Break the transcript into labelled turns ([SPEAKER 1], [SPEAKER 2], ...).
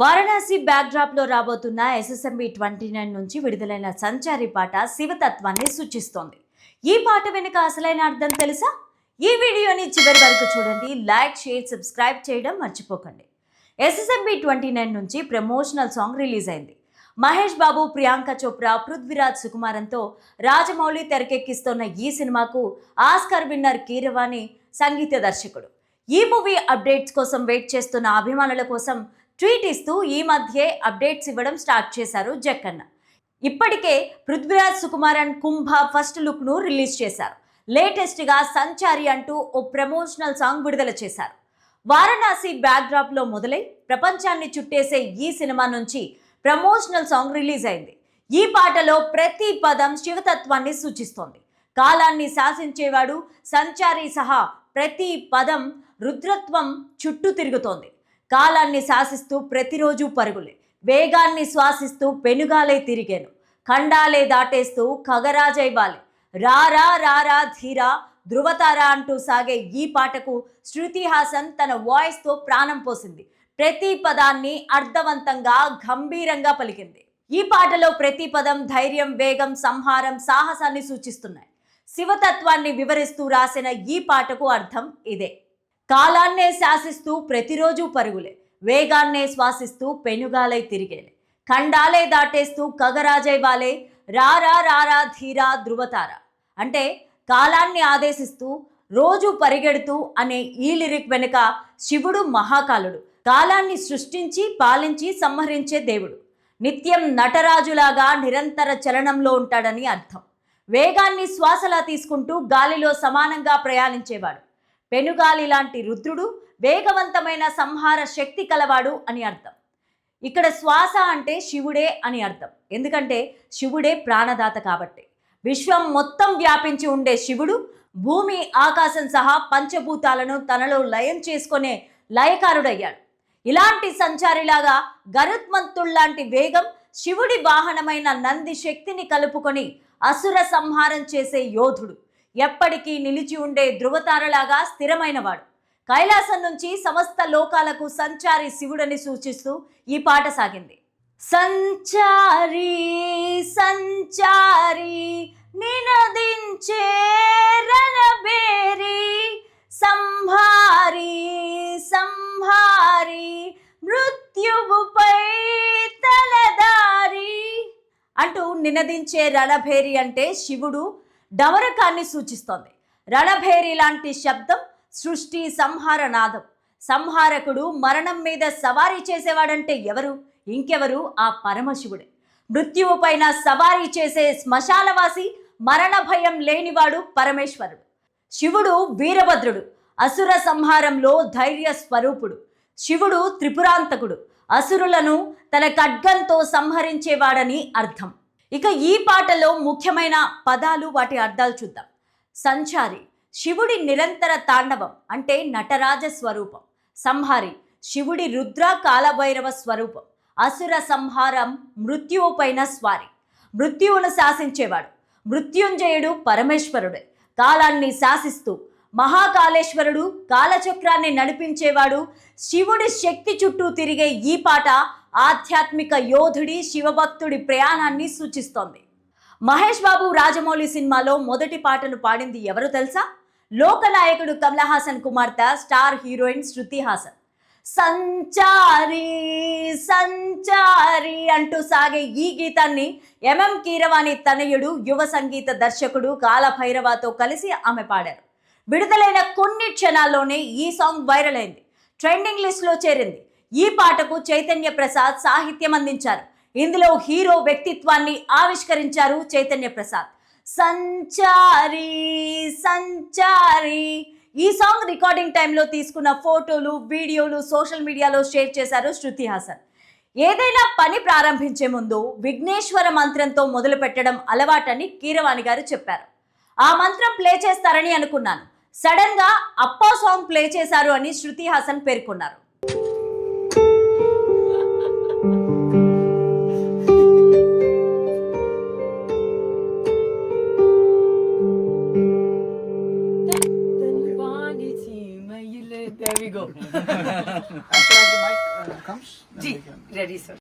[SPEAKER 1] వారణాసి బ్యాక్డ్రాప్లో రాబోతున్న SSMB twenty nine నుంచి విడుదలైన సంచారి పాట శివతత్వాన్ని సూచిస్తోంది. ఈ పాట వెనుక అసలైన అర్థం తెలుసా? ఈ వీడియోని చివరి వరకు చూడండి. లైక్ షేర్ సబ్స్క్రైబ్ చేయడం మర్చిపోకండి. ఎస్ఎస్ఎంబి ట్వంటీ నైన్ నుంచి ప్రమోషనల్ సాంగ్ రిలీజ్ అయింది. మహేష్ బాబు ప్రియాంక చోప్రా పృథ్వీరాజ్ సుకుమారంతో రాజమౌళి తెరకెక్కిస్తున్న ఈ సినిమాకు ఆస్కర్ విన్నర్ కీరవాణి సంగీత దర్శకుడు. ఈ మూవీ అప్డేట్స్ కోసం వెయిట్ చేస్తున్న అభిమానుల కోసం ట్వీట్ ఇస్తూ ఈ మధ్యే అప్డేట్స్ ఇవ్వడం స్టార్ట్ చేశారు జక్కన్న. ఇప్పటికే పృథ్వీరాజ్ సుకుమారన్ కుంభ ఫస్ట్ లుక్ను రిలీజ్ చేశారు. లేటెస్ట్గా సంచారి అంటూ ఓ ప్రమోషనల్ సాంగ్ విడుదల చేశారు. వారణాసి బ్యాక్డ్రాప్లో మొదలై ప్రపంచాన్ని చుట్టేసే ఈ సినిమా నుంచి ప్రమోషనల్ సాంగ్ రిలీజ్ అయింది. ఈ పాటలో ప్రతి పదం శివతత్వాన్ని సూచిస్తోంది. కాలాన్ని శాసించేవాడు సంచారి సహా ప్రతి పదం రుద్రత్వం చుట్టూ తిరుగుతోంది. కాలాన్ని శాసిస్తూ ప్రతిరోజు పరుగులే. వేగాన్ని శ్వాసిస్తూ పెనుగాలే తిరిగాను. ఖండాలే దాటేస్తూ కగరాజైవాలి రారా రారా ధీరా ధృవతార అంటూ సాగే ఈ పాటకు శృతి హాసన్ తన వాయిస్తో ప్రాణం పోసింది. ప్రతి పదాన్ని అర్థవంతంగా గంభీరంగా పలికింది. ఈ పాటలో ప్రతి పదం ధైర్యం వేగం సంహారం సాహసాన్ని సూచిస్తున్నాయి. శివతత్వాన్ని వివరిస్తూ రాసిన ఈ పాటకు అర్థం ఇదే. కాలాన్నే శాసిస్తూ ప్రతిరోజు పరుగులే వేగాన్నే శ్వాసిస్తూ పెనుగాలై తిరిగేలే. ఖండాలే దాటేస్తూ కగరాజై వాలే రారా రారా ధీరా ధృవతార అంటే కాలాన్ని ఆదేశిస్తూ రోజు పరిగెడుతూ అనే ఈ లిరిక్ వెనుక శివుడు మహాకాలుడు. కాలాన్ని సృష్టించి పాలించి సంహరించే దేవుడు. నిత్యం నటరాజులాగా నిరంతర చలనంలో ఉంటాడని అర్థం. వేగాన్ని శ్వాసలా తీసుకుంటూ గాలిలో సమానంగా ప్రయాణించేవాడు. పెనుగాలి లాంటి రుద్రుడు వేగవంతమైన సంహార శక్తి కలవాడు అని అర్థం. ఇక్కడ శ్వాస అంటే శివుడే అని అర్థం. ఎందుకంటే శివుడే ప్రాణదాత కాబట్టి. విశ్వం మొత్తం వ్యాపించి ఉండే శివుడు భూమి ఆకాశం సహా పంచభూతాలను తనలో లయం చేసుకునే లయకారుడయ్యాడు. ఇలాంటి సంచారిలాగా గరుత్మంతుల్లాంటి వేగం శివుడి వాహనమైన నంది శక్తిని కలుపుకొని అసుర సంహారం చేసే యోధుడు. ఎప్పటికీ నిలిచి ఉండే ధృవతారలాగా స్థిరమైనవాడు. కైలాసం నుంచి సమస్త లోకాలకు సంచారి శివుడని సూచిస్తూ ఈ పాట సాగింది. సంచారి సంచారి నినదించే రణబేరి సంహారి సంహారి మృత్యువుపై తలదారి అంటూ నినదించే రణభేరి అంటే శివుడు డమరకాన్ని సూచిస్తోంది. రణభేరి లాంటి శబ్దం సృష్టి సంహార నాదం. సంహారకుడు మరణం మీద సవారీ చేసేవాడంటే ఎవరు? ఇంకెవరు? ఆ పరమశివుడే. మృత్యువు పైన సవారీ చేసే శ్మశానవాసి మరణ భయం లేనివాడు పరమేశ్వరుడు. శివుడు వీరభద్రుడు అసుర సంహారంలో ధైర్య స్వరూపుడు. శివుడు త్రిపురాంతకుడు అసురులను తన ఖడ్గంతో సంహరించేవాడని అర్థం. ఇక ఈ పాటలో ముఖ్యమైన పదాలు వాటి అర్థాలు చూద్దాం. సంచారి శివుడి నిరంతర తాండవం అంటే నటరాజ స్వరూపం. సంహారి శివుడి రుద్ర కాలభైరవ స్వరూపం. అసుర సంహారం మృత్యువు పైన స్వారి. మృత్యువును శాసించేవాడు. మృత్యుంజయుడు పరమేశ్వరుడే. కాలాన్ని శాసిస్తూ మహాకాళేశ్వరుడు కాలచక్రాన్ని నడిపించేవాడు. శివుడి శక్తి చుట్టూ తిరిగే ఈ పాట ఆధ్యాత్మిక యోధుడి శివభక్తుడి ప్రయాణాన్ని సూచిస్తోంది. మహేష్ బాబు రాజమౌళి సినిమాలో మొదటి పాటను పాడింది ఎవరు తెలుసా? లోకనాయకుడు కమల్ హాసన్ కుమార్తె స్టార్ హీరోయిన్ శృతి హాసన్. సంచారి సంచారి అంటూ సాగే ఈ గీతాన్ని ఎంఎం కీరవాణి తనయుడు యువ సంగీత దర్శకుడు కాలభైరవతో కలిసి ఆమె పాడారు. విడుదలైన కొన్ని క్షణాల్లోనే ఈ సాంగ్ వైరల్ అయింది. ట్రెండింగ్ లిస్ట్లో చేరింది. ఈ పాటకు చైతన్య ప్రసాద్ సాహిత్యం అందించారు. ఇందులో హీరో వ్యక్తిత్వాన్ని ఆవిష్కరించారు చైతన్య ప్రసాద్. సంచారి సంచారి. ఈ సాంగ్ రికార్డింగ్ టైంలో తీసుకున్న ఫోటోలు వీడియోలు సోషల్ మీడియాలో షేర్ చేశారు శృతి హాసన్. ఏదైనా పని ప్రారంభించే ముందు విఘ్నేశ్వర మంత్రంతో మొదలు పెట్టడం అలవాటని కీరవాణి గారు చెప్పారు. ఆ మంత్రం ప్లే చేస్తారని అనుకున్నాను. సడన్గా అప్పా సాంగ్ ప్లే చేశారు అని శృతి హాసన్ పేర్కొన్నారు.
[SPEAKER 2] go.
[SPEAKER 3] After the mic uh, comes, then we Ji, can.
[SPEAKER 2] ready sir.